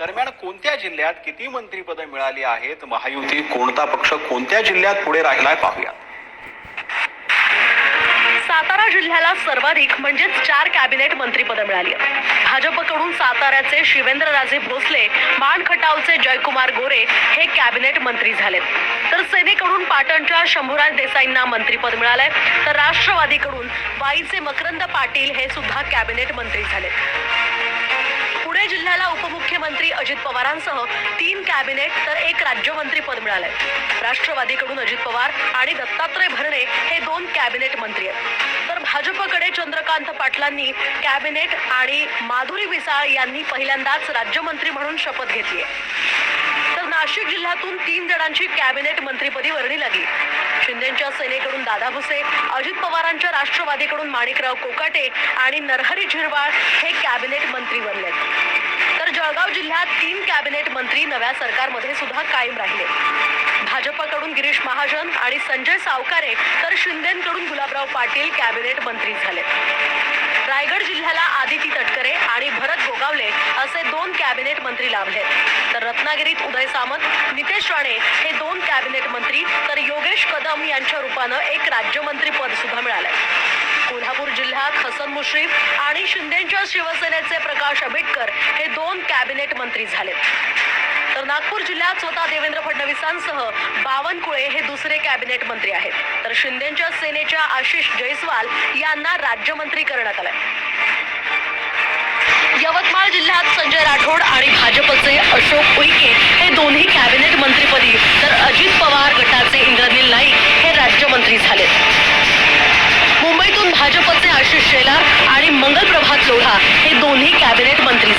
दरम्यान कोणत्या जिल्ह्यात किती मंत्रीपदं मिळाली आहेत? महायुती कोणता पक्ष कोणत्या जिल्ह्यात पुढे राहिलाय पाहूया. सातारा जिल्ह्याला सर्वाधिक म्हणजेच चार कॅबिनेट मंत्रीपदं मिळाली आहेत. भाजपकडून साताऱ्याचे शिवेंद्रराजे भोसले मान खटावचे जयकुमार गोरे हे कॅबिनेट मंत्री झालेत. तर सेनेकडून पाटणच्या शंभूराज देसाईंना मंत्रीपद मिळालंय. तर राष्ट्रवादीकडून वाईचे मकरंद पाटील हे सुद्धा कॅबिनेट मंत्री झालेत. जिल्ह्याला उपमुख्यमंत्री अजित पवारांसह तीन कॅबिनेट तर एक राज्यमंत्री पद मिळालंय. राष्ट्रवादीकडून अजित पवार आणि दत्तात्रय भरणे हे दोन कॅबिनेट मंत्री आहेत. तर भाजपकडे चंद्रकांत पाटलांनी कॅबिनेट आणि माधुरी मिसाळ यांनी पहिल्यांदाच राज्यमंत्री म्हणून शपथ घेतली तर नाशिक जिल्ह्यातून तीन जणांची कॅबिनेट मंत्रीपदी वर्णी लागली. शिंदेच्या सेनेकडून दादा भुसे अजित पवारांच्या राष्ट्रवादीकडून माणिकराव कोकाटे आणि नरहरी झिरवाळ हे कॅबिनेट मंत्री बनले. तर जळगाव जिल्ह्यात तीन कॅबिनेट मंत्री नव्या सरकारमध्ये सुद्धा कायम राहिले. भाजपकडून गिरीश महाजन आणि संजय सावकारे तर शिंदेकडून गुलाबराव पाटील कॅबिनेट मंत्री झाले. रायगड जिल्ह्याला आदिती तटकरे आणि भरत गोगावले असे दोन कॅबिनेट मंत्री लाभले. रत्नागिरीत उदय सामंत नितेश राणे हे दोन कॅबिनेट मंत्री तर योगेश कदम यांच्या रूपानं एक राज्यमंत्री पद सुद्धा मिळालंय. कोल्हापूर जिल्ह्यात हसन मुश्रीफ आणि शिंदेच्या शिवसेनेचे प्रकाश आंबेडकर हे दोन कॅबिनेट मंत्री झाले तर नागपूर जिल्ह्यात स्वतः देवेंद्र फडणवीसांसह बावनकुळे हे दुसरे कॅबिनेट मंत्री आहेत. तर शिंदेच्या सेनेच्या आशिष जयस्वाल यांना राज्यमंत्री करण्यात आलाय. जिल्ह्यात संजय राठोड आणि भाजपचे अशोक उईके हे दोन्ही कॅबिनेट मंत्रीपदी. तर अजित पवार गटाचे इंद्रनील नाईक हे राज्यमंत्री झालेत. मुंबईतून भाजपचे आशिष शेलार आणि मंगल प्रभात लोढा हे दोन्ही कॅबिनेट मंत्री